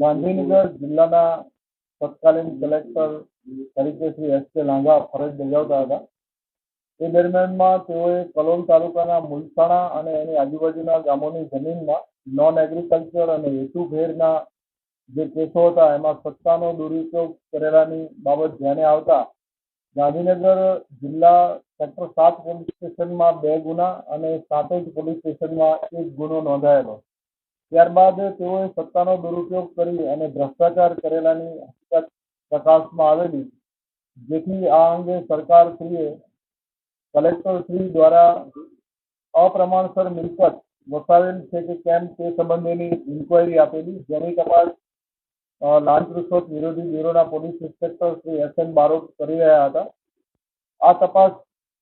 ગાંધીનગર જિલ્લાના તત્કાલીન કલેક્ટર તરીકે શ્રી એસ કે લાંઘા ફરજ બજાવતા હતા. એ દરમિયાનમાં તેઓએ કલોલ તાલુકાના મુલસાણા અને એની આજુબાજુના ગામોની જમીનમાં નોન એગ્રીકલ્ચર અને હેતુભેરના જે કેસો હતા, એમાં સત્તાનો દુરુપયોગ કરેલાની બાબત ધ્યાને આવતા ગાંધીનગર જિલ્લા સેક્ટર સાત પોલીસ સ્ટેશનમાં બે ગુના અને સાતેજ પોલીસ સ્ટેશનમાં એક ગુનો નોંધાયેલો. ત્યારબાદ તેઓએ સત્તાનો દુરુપયોગ કરી અને ભ્રષ્ટાચાર કરેલાની હકીકત પ્રકાશમાં આવેલી, જેથી આ અંગે સરકારશ્રીએ કલેક્ટરશ્રી દ્વારા અપ્રમાણસર મિલકત વસાવેલ છે કે કેમ તે સંબંધેની ઇન્કવાયરી આપેલી. જેની તપાસ લાંચ રૂશ્વત વિરોધી બ્યુરોના police inspector Shri S N Barot કરી રહ્યા હતા. આ તપાસ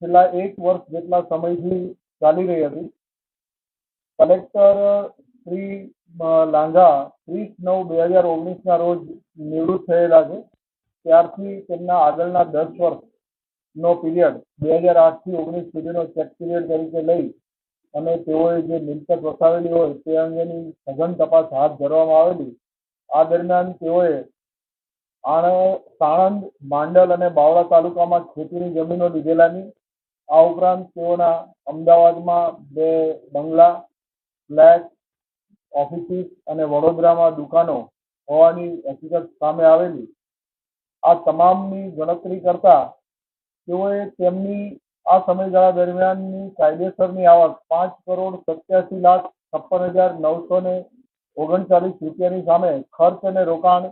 છેલ્લા એક વર્ષ જેટલા સમયથી ચાલી રહી હતી. કલેક્ટર શ્રી લાંઘા ત્રીસ નવ બે હજાર ઓગણીસના રોજ નિવૃત્ત થયેલા છે. ત્યારથી તેમના આગળના દસ વર્ષનો પીરિયડ બે હજાર આઠથી ઓગણીસ સુધીનો ચેક પીરિયડ તરીકે લઈ અને તેઓએ જે મિલકત વસાવેલી હોય તે અંગેની સઘન તપાસ હાથ ધરવામાં આવેલી. આ દરમિયાન તેઓએ સાણંદ, માંડલ અને બાવળા તાલુકામાં ખેતીની જમીનો લીધેલાની. આ ઉપરાંત તેઓના અમદાવાદમાં બે બંગલા, ફ્લેટ ઓફિસીસ અને વડોદરામાં દુકાનો હોવાની હકીકત સામે આવેલી. આ તમામની ગણતરી કરતા તેઓએ તેમની આ સમયગાળા દરમિયાનની કાયદેસરની આવક પાંચ કરોડ સત્યાસી લાખ છપ્પન હજાર નવસો ને ઓગણચાલીસ રૂપિયાની સામે ખર્ચ અને રોકાણ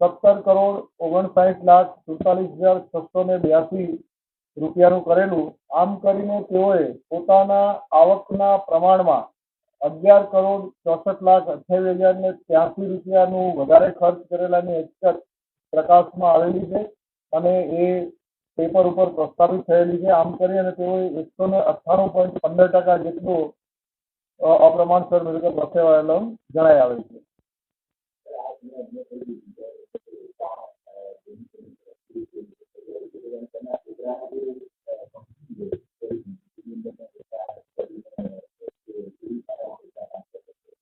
સત્તર કરોડ ઓગણસાઠ લાખ સુડતાલીસ હજાર છસો ને બ્યાસી રૂપિયાનું કરેલું. આમ કરીને તેઓએ પોતાના આવકના પ્રમાણમાં અગિયાર કરોડ ચોસઠ લાખ અઠ્યાવીસ હજાર ને ત્યાંસી રૂપિયાનું વધારે ખર્ચ કરેલાની હકીકત પ્રકાશમાં આવેલી છે અને એ પેપર ઉપર પ્રસ્તાવિત થયેલી છે. આમ કરી અને તેઓએ એકસો ને અઠ્ઠાણું પોઈન્ટ પંદર ટકા જેટલું અપ્રમાણસર મિલકત વસાવેલો જણાઈ આવે છે.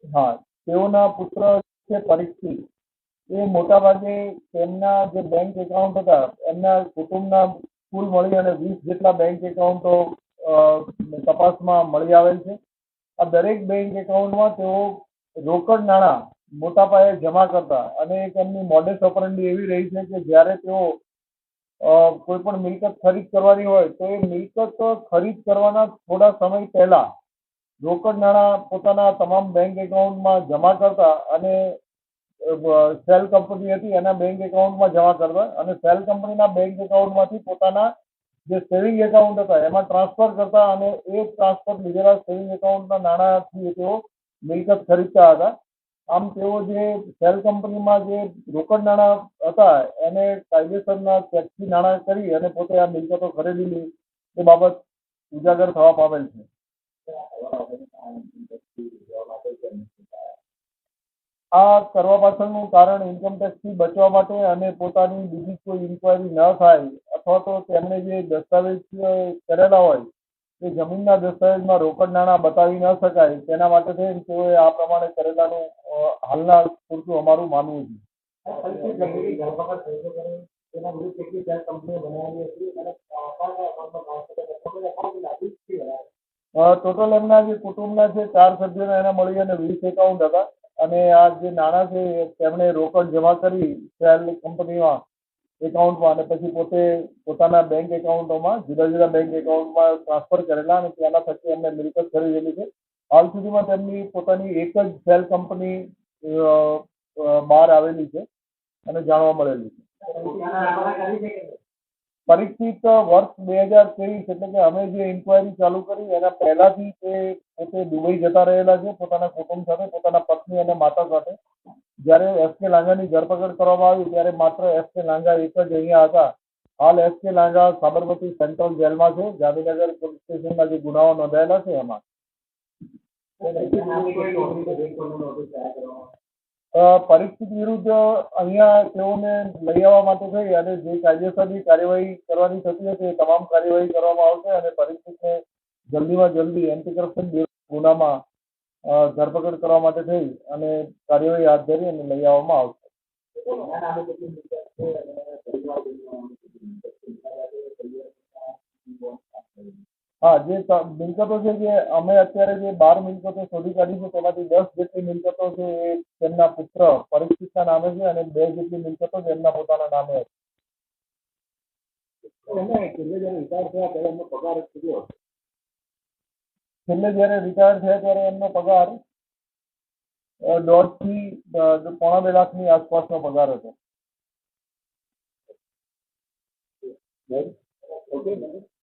હા, તેઓના પુત્ર છે પરીક્ષિત એ મોટાભાગે તેમના જે બેંક એકાઉન્ટ હતા, એમના કુટુંબના કુલ મળી અને વીસ જેટલા બેંક એકાઉન્ટો તપાસમાં મળી આવેલ છે. આ દરેક બેંક એકાઉન્ટમાં તેઓ રોકડ નાણાં મોટા પાયે જમા કરતા અને એક એમની મોડેસ એવી રહી છે કે જ્યારે તેઓ કોઈ પણ મિલકત ખરીદ કરવાની હોય તો એ મિલકત ખરીદ કરવાના થોડા સમય પહેલા રોકડ નાણાં પોતાના તમામ બેંક એકાઉન્ટમાં જમા કરતા અને સેલ કંપની હતી એના બેંક એકાઉન્ટમાં જમા કરતા અને સેલ કંપનીના બેંક એકાઉન્ટમાંથી પોતાના જે સેવિંગ એકાઉન્ટ હતા એમાં ટ્રાન્સફર કરતા અને એ ટ્રાન્સફર લીધેલા સેવિંગ એકાઉન્ટના નાણાંથી તેઓ મિલકત ખરીદતા હતા. આમ તેઓ જે સેલ કંપનીમાં જે રોકડ નાણાં હતા એને કાયદેસરના ચેકથી નાણાં કરી અને પોતે આ મિલકતો ખરીદેલી એ બાબત ઉજાગર થવા પામેલ છે. આ કરવા પાછળનું કારણ ઇન્કમ ટેક્સથી બચવા માટે અને પોતાની બીજી કોઈ ઇન્કવાયરી ન થાય અથવા તો તેમણે જે દસ્તાવેજ કરેલા હોય, તે જમીનના દસ્તાવેજમાં રોકડ નાણાં બતાવી ન શકાય, તેના માટે થઈને તેઓએ આ પ્રમાણે કરેલાનું હાલના પૂરતું અમારું માનવું છે. ટોટલ એમના જે કુટુંબના છે, ચાર સભ્યો એને મળી અને વીસ એકાઉન્ટ હતા. અને આ જે નાણાં છે તેમણે રોકડ જમા કરી શેર કંપનીમાં એકાઉન્ટમાં અને પછી પોતે પોતાના બેંક એકાઉન્ટોમાં જુદા જુદા બેંક એકાઉન્ટમાં ટ્રાન્સફર કરેલા અને તેના થકી એમને મિલકત ખરીદેલી છે. હાલ સુધીમાં તેમની પોતાની એક જ સેલ કંપની બહાર આવેલી છે અને જાણવા મળેલી છે. પરીક્ષિત વર્ષ બે હજાર ત્રેવીસ એટલે કે અમે જે ઇન્કવાયરી ચાલુ કરી, એના પહેલાથી તે પોતે દુબઈ જતા રહેલા છે, પોતાના કુટુંબ સાથે, પોતાના પત્ની અને માતા સાથે. જ્યારે એસ કે લાંઘાની ધરપકડ કરવામાં આવી, ત્યારે માત્ર એસ કે લાંઘા એક જ અહીંયા હતા. હાલ એસ કે લાંઘા સાબરમતી સેન્ટ્રલ જેલમાં છે, ગાંધીનગર પોલીસ સ્ટેશનમાં જે ગુનાઓ નોંધાયેલા છે એમાં. અ, પરીક્ષિત વિરુદ્ધ અહીંયા તેઓને લઈ આવવા માટે થઈ અને જે કાયદેસરની કાર્યવાહી કરવાની થતી હશે એ તમામ કાર્યવાહી કરવામાં આવશે અને પરિસ્થિતિને જલ્દીમાં જલ્દી એન્ટી કરપ્શન ગુનામાં ધરપકડ કરવા માટે થઈ અને કાર્યવાહી હાથ ધરી અને લઈ આવવામાં આવશે. હા જે મિલકતો છે જે અમે અત્યારે જે બાર મિલકતો શોધી કાઢી છે તેમાંથી દસ જેટલી મિલકતો છે એ તેમના પુત્ર પરીક્ષિતના નામે છે અને બે જેટલી મિલકતો તેમના પોતાના નામે છે. છેલ્લે જ્યારે રિટાયર થયા ત્યારે એમનો પગાર દોઢથી પોણા બે લાખની આસપાસનો પગાર હતો.